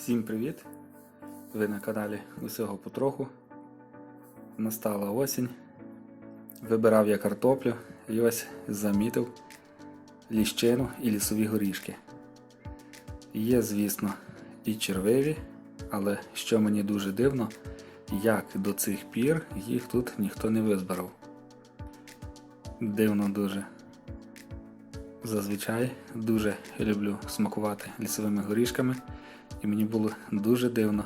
Всім привіт! Ви на каналі Усього Потроху. Настала осінь. Вибирав я картоплю і ось замітив ліщину і лісові горішки. Є, звісно, і червиві, але що мені дуже дивно, як до цих пір їх тут ніхто не визбирав. Дивно дуже. Зазвичай дуже люблю смакувати лісовими горішками, і мені було дуже дивно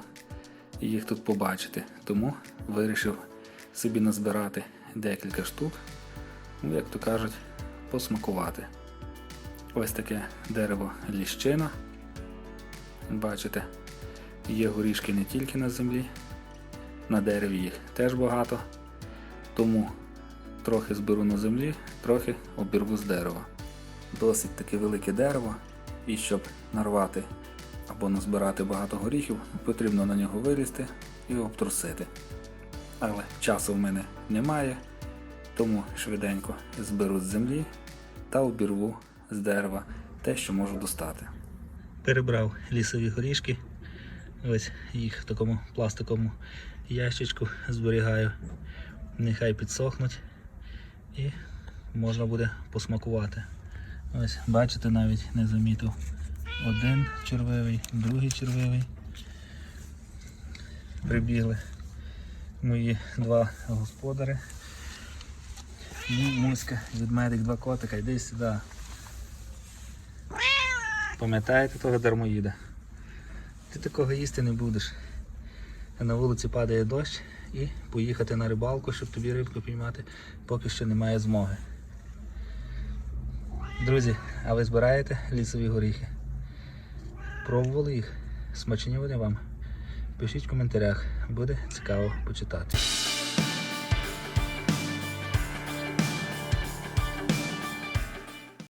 їх тут побачити. Тому вирішив собі назбирати декілька штук, ну, як то кажуть, посмакувати. Ось таке дерево ліщина. Бачите, є горішки не тільки на землі, на дереві їх теж багато. Тому трохи зберу на землі, трохи обірву з дерева досить таке велике дерево, і щоб нарвати або назбирати багато горіхів, потрібно на нього вилізти і обтрусити. Але часу в мене немає, тому швиденько зберу з землі та обірву з дерева те, що можу достати. Перебрав лісові горішки, ось їх в такому пластиковому ящичку зберігаю. Нехай підсохнуть і можна буде посмакувати. Ось, бачите, навіть не замітив. Один червивий, другий червивий. Прибігли мої два господари. М- Муська, ведмедик, два котика, йди сюди. Пам'ятаєте того дармоїда? Ти такого їсти не будеш. На вулиці падає дощ і поїхати на рибалку, щоб тобі рибку піймати, поки що немає змоги. Друзі, а ви збираєте лісові горіхи? Пробували їх? Смачні вони вам? Пишіть в коментарях, буде цікаво почитати.